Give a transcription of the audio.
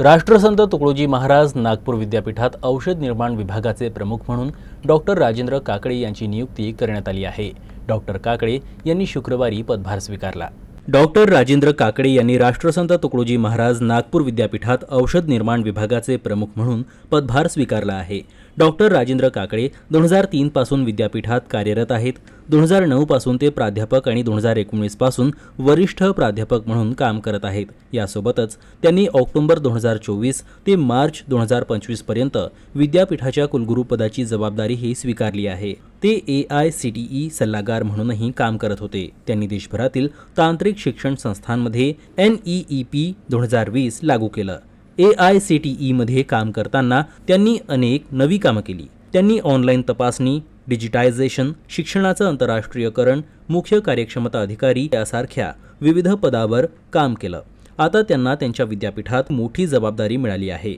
राष्ट्रसंत तुकडोजी महाराज नागपूर विद्यापीठात औषध निर्माण विभागाचे प्रमुख म्हणून डॉक्टर राजेंद्र काकडे यांची नियुक्ती करण्यात आली आहे. डॉक्टर काकडे यांनी शुक्रवारी पदभार स्वीकारला. डॉक्टर राजेंद्र काकडे यांनी राष्ट्रसंत तुकडोजी महाराज नागपूर विद्यापीठात औषध निर्माण विभागाचे प्रमुख म्हणून पदभार स्वीकारला आहे. डॉक्टर राजेंद्र काकडे दोन हजार तीनपासून विद्यापीठात कार्यरत आहेत. दोन हजार नऊ पासून ते प्राध्यापक आणि दोन हजार एकोणीसपासून वरिष्ठ प्राध्यापक म्हणून काम करत आहेत. यासोबतच त्यांनी ऑक्टोबर दोन हजार चोवीस ते मार्च दोन हजार पंचवीसपर्यंत विद्यापीठाच्या कुलगुरुपदाची जबाबदारीही स्वीकारली आहे. ते A I C T E सल्लागार म्हणूनही काम करत होते. त्यांनी देशभरातील तांत्रिक शिक्षण संस्थांमध्ये एन ई ई पी दोन हजार वीस लागू केलं. ए आय सी टी ईमध्ये काम करताना त्यांनी अनेक नवी कामं केली. त्यांनी ऑनलाईन तपासणी डिजिटायझेशन शिक्षणाचं आंतरराष्ट्रीयकरण मुख्य कार्यक्षमता अधिकारी यासारख्या विविध पदावर काम केलं. आता त्यांना त्यांच्या विद्यापीठात मोठी जबाबदारी मिळाली आहे.